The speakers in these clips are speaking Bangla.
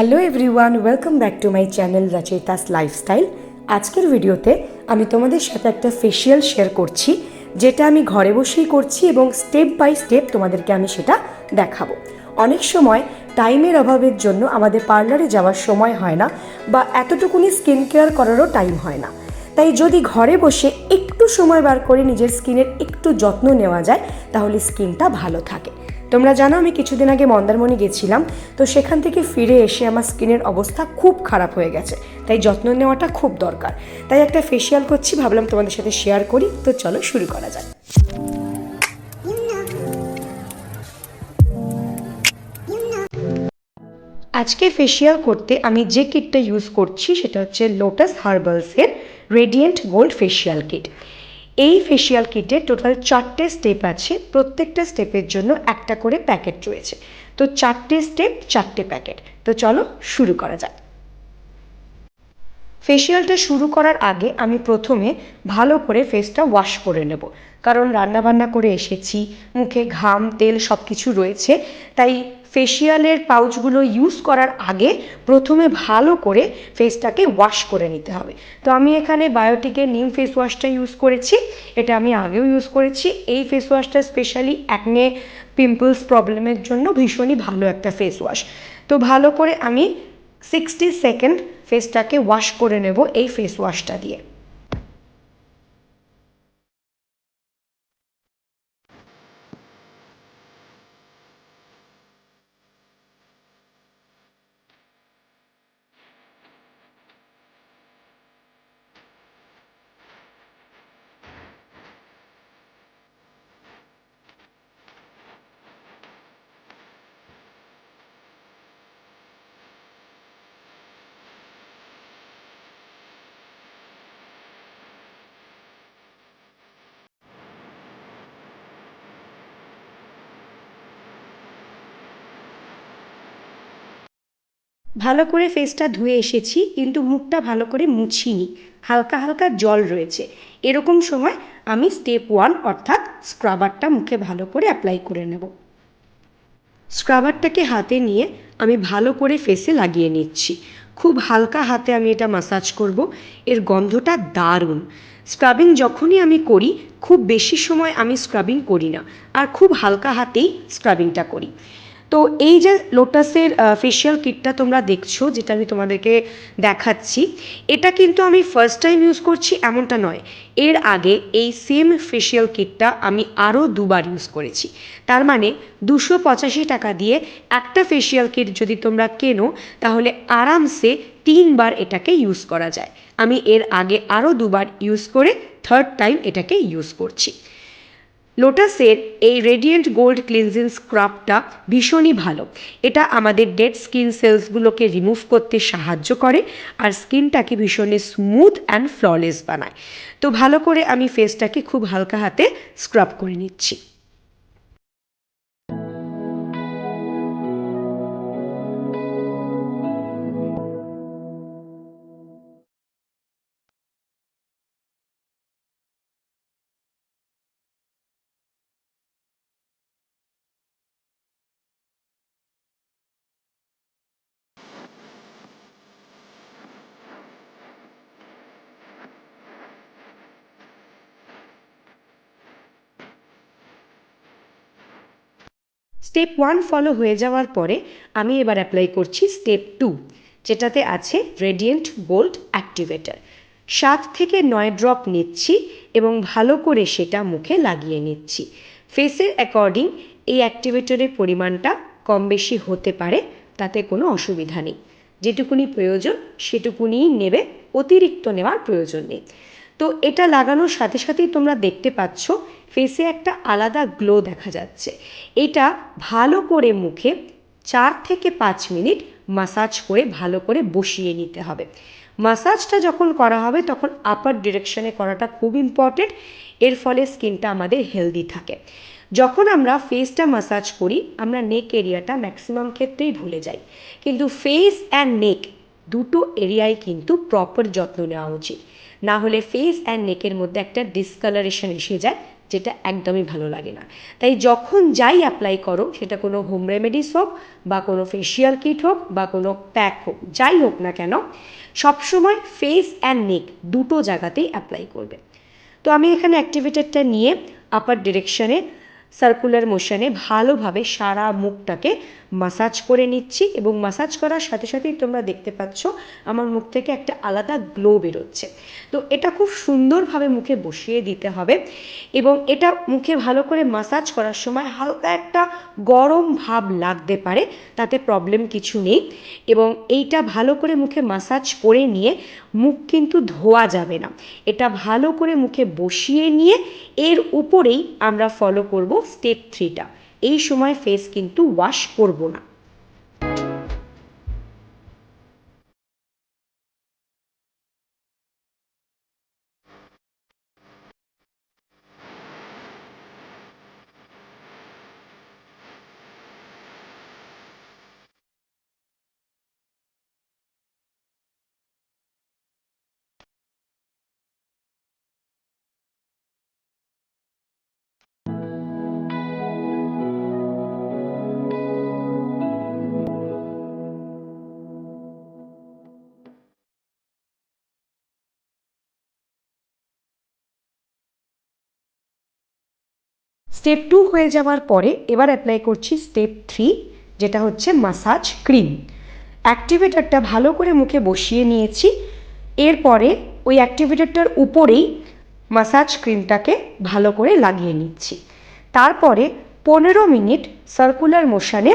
Hello everyone welcome back to my channel Rachayitas lifestyle আজকের ভিডিওতে আমি তোমাদের সাথে একটা ফেসিয়াল শেয়ার করছি, যেটা আমি ঘরে বসেই করছি এবং স্টেপ বাই স্টেপ তোমাদেরকে আমি সেটা দেখাবো। অনেক সময় টাইমের অভাবের জন্য আমাদের পার্লারে যাওয়ার সময় হয় না বা এতটুকুনি স্কিন কেয়ার করারও টাইম হয় না। তাই যদি ঘরে বসে একটু সময় বার করে নিজের স্কিনের একটু যত্ন নেওয়া যায়, তাহলে স্কিনটা ভালো থাকে। তোমরা জানো, আমি কিছুদিন আগে মন্দারমণি গেছিলাম, তো সেখান থেকে ফিরে এসে আমার স্কিনের অবস্থা খুব খারাপ হয়ে গেছে, তাই যত্ন নেওয়াটা খুব দরকার। তাই একটা ফেসিয়াল করছি, ভাবলাম তোমাদের সাথে শেয়ার করি, তো চলো শুরু করা যাক। আজকে ফেসিয়াল করতে আমি যে কিটটা ইউজ করছি, সেটা হচ্ছে লোটাস হার্বালসের রেডিয়েন্ট গোল্ড ফেসিয়াল কিট এই ফেসিয়াল কিটে টোটাল চারটে স্টেপ আছে, প্রত্যেকটা স্টেপের জন্য একটা করে প্যাকেট রয়েছে। তো চারটে স্টেপ চারটে প্যাকেট তো চলো শুরু করা যাক। ফেসিয়ালটা শুরু করার আগে আমি প্রথমে ভালো করে ফেসটা ওয়াশ করে নেব। কারণ রান্নাবান্না করে এসেছি, মুখে ঘাম, তেল সব কিছু রয়েছে, তাই ফেসিয়ালের পাউচগুলো ইউজ করার আগে প্রথমে ভালো করে ফেসটাকে ওয়াশ করে নিতে হবে। তো আমি এখানে বায়োটিকের নিম ফেস ওয়াশটা ইউজ করেছি, এটা আমি আগেও ইউজ করেছি। এই ফেস ওয়াশটা স্পেশালি অ্যাকনে পিম্পলস প্রবলেমের জন্য ভীষণই ভালো একটা ফেস ওয়াশ তো ভালো করে আমি সিক্সটি সেকেন্ড ফেসটাকে ওয়াশ করে নেব এই ফেস ওয়াশটা দিয়ে। ভালো করে ফেসটা ধুয়ে এসেছি, কিন্তু মুখটা ভালো করে মুছিনি। হালকা হালকা জল রয়েছে। এরকম সময় আমি স্টেপ ওয়ান অর্থাৎ স্ক্রাবারটা মুখে ভালো করে অ্যাপ্লাই করে নেব। স্ক্রাবারটাকে হাতে নিয়ে আমি ভালো করে ফেসে লাগিয়ে নিচ্ছি। খুব হালকা হাতে আমি এটা মাসাজ করব। এর গন্ধটা দারুণ। স্ক্রাবিং যখনই আমি করি, খুব বেশি সময় আমি স্ক্রাবিং করি না। আর খুব হালকা হাতেই স্ক্রাবিংটা করি। তো এই যে লোটাসের ফেশিয়াল কিটটা তোমরা দেখছ, যেটা আমি তোমাদেরকে দেখাচ্ছি, এটা কিন্তু আমি ফার্স্ট টাইম ইউজ করছি, এমনটা নয়। এর আগে এই সেম ফেশিয়াল কিটটা আমি আরও দুবার ইউজ করেছি। তার মানে দুশো পঁচাশি টাকা দিয়ে একটা ফেশিয়াল কিট যদি তোমরা কেনো, তাহলে আরামসে তিনবার এটাকে ইউজ করা যায়। আমি এর আগে আরও দুবার ইউজ করে থার্ড টাইম এটাকে ইউজ করছি। লোটাসের এই রেডিয়েন্ট গোল্ড ক্লিনজিং স্ক্রাবটা ভীষণই ভালো। এটা আমাদের ডেড স্কিন সেলসগুলোকে রিমুভ করতে সাহায্য করে আর স্কিনটাকে ভীষণই স্মুথ অ্যান্ড ফ্ললেস বানায়। তো ভালো করে আমি ফেসটাকে খুব হালকা হাতে স্ক্রাব করে নিচ্ছি। স্টেপ ওয়ান ফলো হয়ে যাওয়ার পরে আমি এবার অ্যাপ্লাই করছি স্টেপ টু যেটাতে আছে রেডিয়েন্ট গোল্ড অ্যাক্টিভেটার সাত থেকে নয় ড্রপ নিচ্ছি এবং ভালো করে সেটা মুখে লাগিয়ে নিচ্ছি। ফেসের অ্যাকর্ডিং এই অ্যাক্টিভেটরের পরিমাণটা কম বেশি হতে পারে, তাতে কোনো অসুবিধা নেই। যেটুকুনি প্রয়োজন, সেটুকুনিই নেবে, অতিরিক্ত নেওয়ার প্রয়োজন নেই। তো এটা লাগানোর সাথে সাথেই তোমরা দেখতে পাচ্ছ ফেসে একটা আলাদা গ্লো দেখা যাচ্ছে। এটা ভালো করে মুখে চার থেকে পাঁচ মিনিট মাসাজ করে ভালো করে বসিয়ে নিতে হবে। মাসাজটা যখন করা হবে, তখন আপার ডিরেকশনে করাটা খুব ইম্পর্টেন্ট এর ফলে স্কিনটা আমাদের হেলদি থাকে। যখন আমরা ফেসটা মাসাজ করি, আমরা নেক এরিয়াটা ম্যাক্সিমাম ক্ষেত্রেই ভুলে যাই। কিন্তু ফেস অ্যান্ড নেক দুটো এরিয়ায় কিন্তু প্রপার যত্ন নেওয়া উচিত। না হলে ফেস অ্যান্ড নেকের মধ্যে একটা ডিসকালারেশন এসে যায়, যেটা একদমই ভালো লাগে না। তাই যখন যাই অ্যাপ্লাই করো, সেটা কোনো হোম রেমেডিস হোক বা কোনো ফেশিয়াল কিট হোক বা কোনো প্যাক হোক, যাই হোক না কেন, সবসময় ফেস অ্যান্ড নেক দুটো জায়গাতেই অ্যাপ্লাই করবে। তো আমি এখানে অ্যাক্টিভেটারটা নিয়ে আপার ডিরেকশনে সার্কুলার মোশনে ভালোভাবে সারা মুখটাকে মাসাজ করে নিচ্ছি এবং মাসাজ করার সাথে সাথেই তোমরা দেখতে পাচ্ছ আমার মুখ থেকে একটা আলাদা গ্লো বেরোচ্ছে। তো এটা খুব সুন্দরভাবে মুখে বসিয়ে দিতে হবে এবং এটা মুখে ভালো করে মাসাজ করার সময় হালকা একটা গরম ভাব লাগতে পারে, তাতে প্রবলেম কিছু নেই এবং এইটা ভালো করে মুখে মাসাজ করে নিয়ে মুখ কিন্তু ধোয়া যাবে না। এটা ভালো করে মুখে বসিয়ে নিয়ে এর উপরেই আমরা ফলো করব স্টেপ থ্রিটা এই সময় ফেস কিন্তু ওয়াশ করব না। স্টেপ টু হয়ে যাওয়ার পরে এবার অ্যাপ্লাই করছি স্টেপ থ্রি যেটা হচ্ছে মাসাজ ক্রিম অ্যাক্টিভেটারটা ভালো করে মুখে বসিয়ে নিয়েছি। এরপরে ওই অ্যাক্টিভেটারটার উপরেই মাসাজ ক্রিমটাকে ভালো করে লাগিয়ে নিচ্ছি। তারপরে পনেরো মিনিট সার্কুলার মোশনে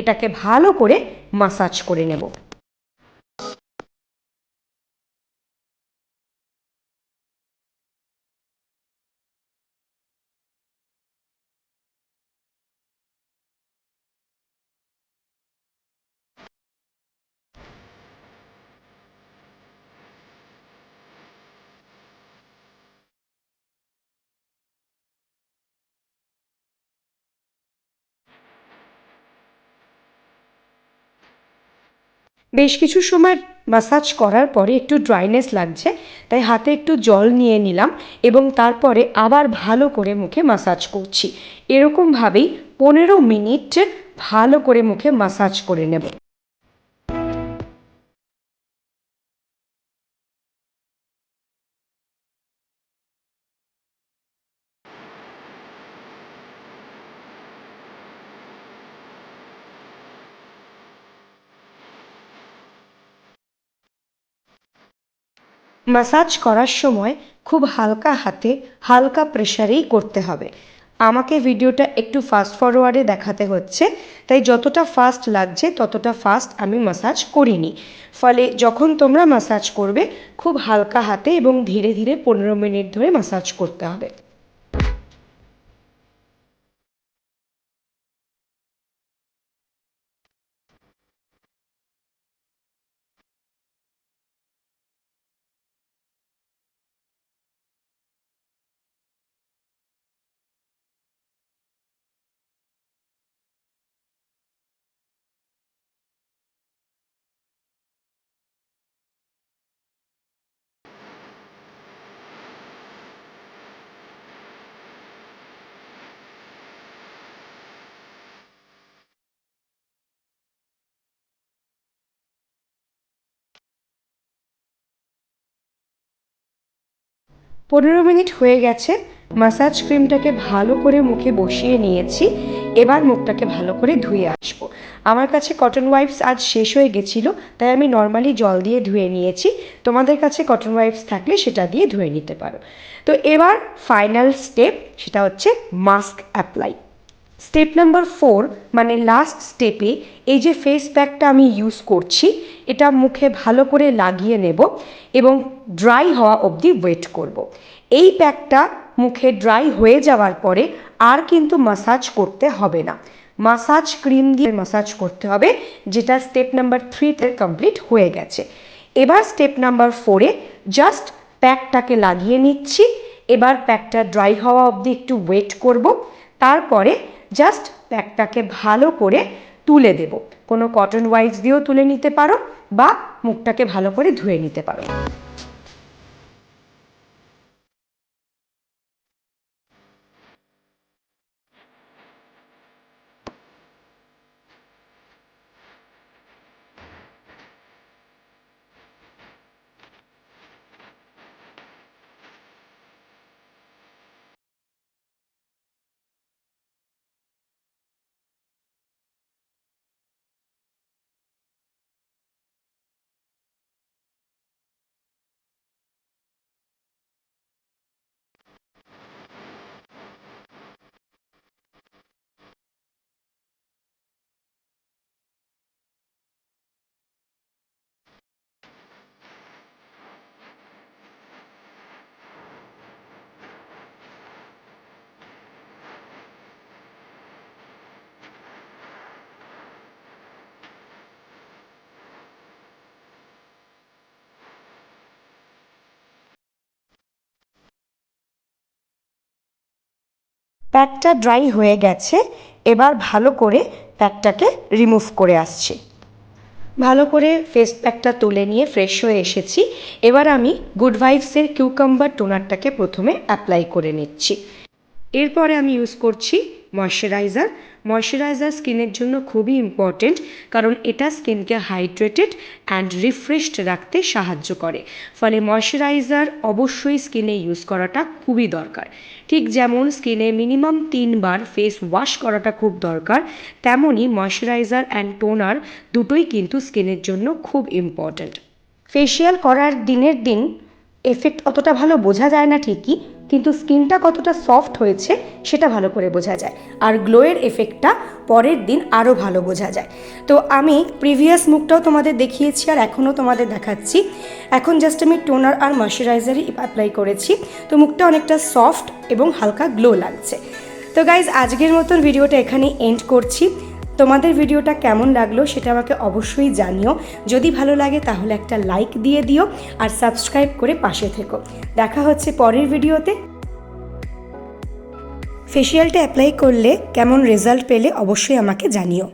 এটাকে ভালো করে মাসাজ করে নেব। বেশ কিছু সময় ম্যাসাজ করার পরে একটু ড্রাইনেস লাগছে, তাই হাতে একটু জল নিয়ে নিলাম এবং তারপরে আবার ভালো করে মুখে ম্যাসাজ করছি। এরকমভাবেই পনেরো মিনিট ভালো করে মুখে ম্যাসাজ করে নেব। মাসাজ করার সময় খুব হালকা হাতে হালকা প্রেশারেই করতে হবে। আমাকে ভিডিওটা একটু ফাস্ট ফরওয়ার্ডে দেখাতে হচ্ছে, তাই যতটা ফাস্ট লাগছে ততটা ফাস্ট আমি ম্যাসাজ করিনি। ফলে যখন তোমরা ম্যাসাজ করবে, খুব হালকা হাতে এবং ধীরে ধীরে পনেরো মিনিট ধরে ম্যাসাজ করতে হবে। পনেরো মিনিট হয়ে গেছে মাসাজ ক্রিমটাকে ভালো করে মুখে বসিয়ে নিয়েছি, এবার মুখটাকে ভালো করে ধুয়ে আসব। আমার কাছে কটন ওয়াইপস আজ শেষ হয়ে গেছিল, তাই আমি নর্মালি জল দিয়ে ধুয়ে নিয়েছি। তোমাদের কাছে কটন ওয়াইপস থাকলে সেটা দিয়ে ধুয়ে নিতে পারো। তো এবার ফাইনাল স্টেপ সেটা হচ্ছে mask apply step number four মানে লাস্ট স্টেপে এই যে ফেস প্যাকটা আমি ইউজ করছি, এটা মুখে ভালো করে লাগিয়ে নেব এবং ড্রাই হওয়া অবধি ওয়েট করব। এই প্যাকটা মুখে ড্রাই হয়ে যাওয়ার পরে আর কিন্তু মাসাজ করতে হবে না। মাসাজ ক্রিম দিয়ে মাসাজ করতে হবে, যেটা স্টেপ নাম্বার থ্রিতে কমপ্লিট হয়ে গেছে। এবার স্টেপ নাম্বার ফোরে জাস্ট প্যাকটাকে লাগিয়ে নিচ্ছি। এবার প্যাকটা ড্রাই হওয়া অবধি একটু ওয়েট করব। তারপরে জাস্ট প্যাকটাকে ভালো করে তুলে দেব। কোনো কটন ওয়াইপস দিয়েও তুলে নিতে পারো বা মুখটাকে ভালো করে ধুয়ে নিতে পারো। প্যাকটা ড্রাই হয়ে গেছে, এবার ভালো করে প্যাকটাকে রিমুভ করে আসছি। ভালো করে ফেস প্যাকটা তুলে নিয়ে ফ্রেশ হয়ে এসেছি। এবার আমি গুড ভাইবসের কিউকাম্বার টোনারটাকে প্রথমে অ্যাপ্লাই করে নিচ্ছি। এরপরে আমি ইউজ করছি ময়শ্চারাইজার ময়শ্চারাইজার স্কিনের জন্য খুবই ইম্পর্টেন্ট কারণ এটা স্কিনকে হাইড্রেটেড অ্যান্ড রিফ্রেশড রাখতে সাহায্য করে। ফলে ময়শ্চারাইজার অবশ্যই স্কিনে ইউজ করাটা খুবই দরকার। ঠিক যেমন স্কিনে মিনিমাম তিনবার ফেস ওয়াশ করাটা খুব দরকার তেমনই ময়শ্চারাইজার অ্যান্ড টোনার দুটোই কিন্তু স্কিনের জন্য খুব ইম্পর্ট্যান্ট ফেসিয়াল করার দিনের দিন এফেক্ট অতটা ভালো বোঝা যায় না ঠিকই কিন্তু স্কিনটা কতটা সফট হয়েছে সেটা ভালো করে বোঝা যায়। আর গ্লোয়ের এফেক্টটা পরের দিন আরও ভালো বোঝা যায়। তো আমি প্রিভিয়াস মুখটাও তোমাদের দেখিয়েছি আর এখনও তোমাদের দেখাচ্ছি। এখন জাস্ট আমি টোনার আর ময়শ্চারাইজারই অ্যাপ্লাই করেছি। তো মুখটা অনেকটা সফট এবং হালকা গ্লো লাগছে। তো গাইজ আজকের মতন ভিডিওটা এখানেই এন্ড করছি। তোমাদের ভিডিওটা কেমন লাগল সেটা আমাকে অবশ্যই জানিও। যদি ভালো লাগে তাহলে একটা লাইক দিয়ে দিও আর সাবস্ক্রাইব করে পাশে থেকো। দেখা হচ্ছে পরের ভিডিওতে। ফেসিয়ালটা অ্যাপ্লাই করলে কেমন রেজাল্ট পেলে অবশ্যই আমাকে জানিও।